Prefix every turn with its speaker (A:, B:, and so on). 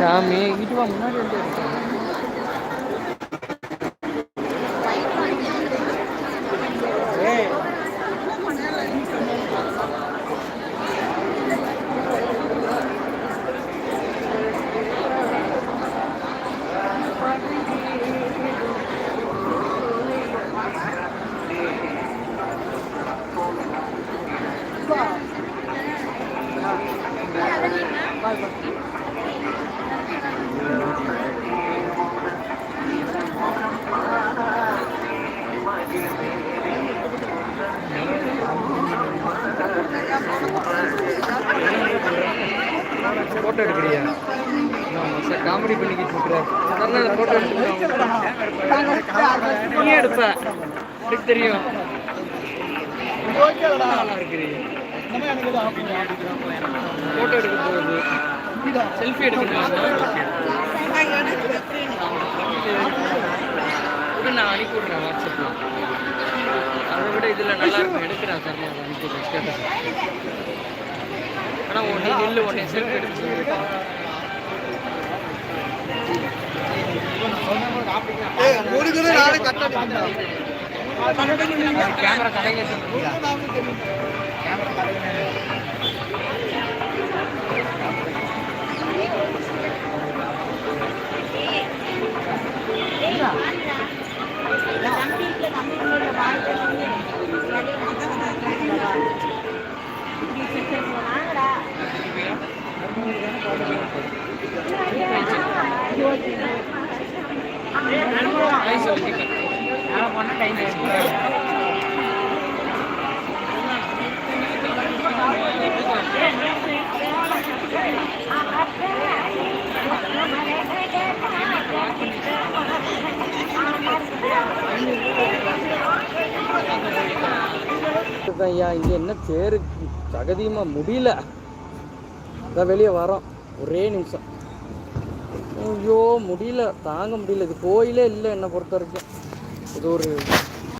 A: Camiye gidiyorum. Nereye gidiyorum? Photo எடுக்கிறியா? Sir comedy பண்ணிக்கிட்டு இருக்கிறார் sir photo எடுத்துக்கிறேன் நீ எடுப்ப. எனக்கு தெரியும் ஃபோட்டோ எடுக்க போகுது செல்ஃபி எடுக்கணும்? கூட நான் அனுப்பி விட்றேன் வாட்ஸ்அப்பில். அதை விட இதில் நல்லா இருக்கும் எடுக்கிறேன் சார் நான் அனுப்பி விட்றேன் ஆனால் ஒன்று நில்லு ஒன்றே செல்ஃபி எடுத்து கேமரா கடைங்க கை சொல்லி ஐயா இங்கே என்ன தேரு சகதியமாக முடியல அதான் வெளியே வரோம். ஒரே நிமிஷம். ஐயோ முடியல. தாங்க முடியல. இது கோயிலே இல்லை என்னை பொறுத்த வரைக்கும் இது ஒரு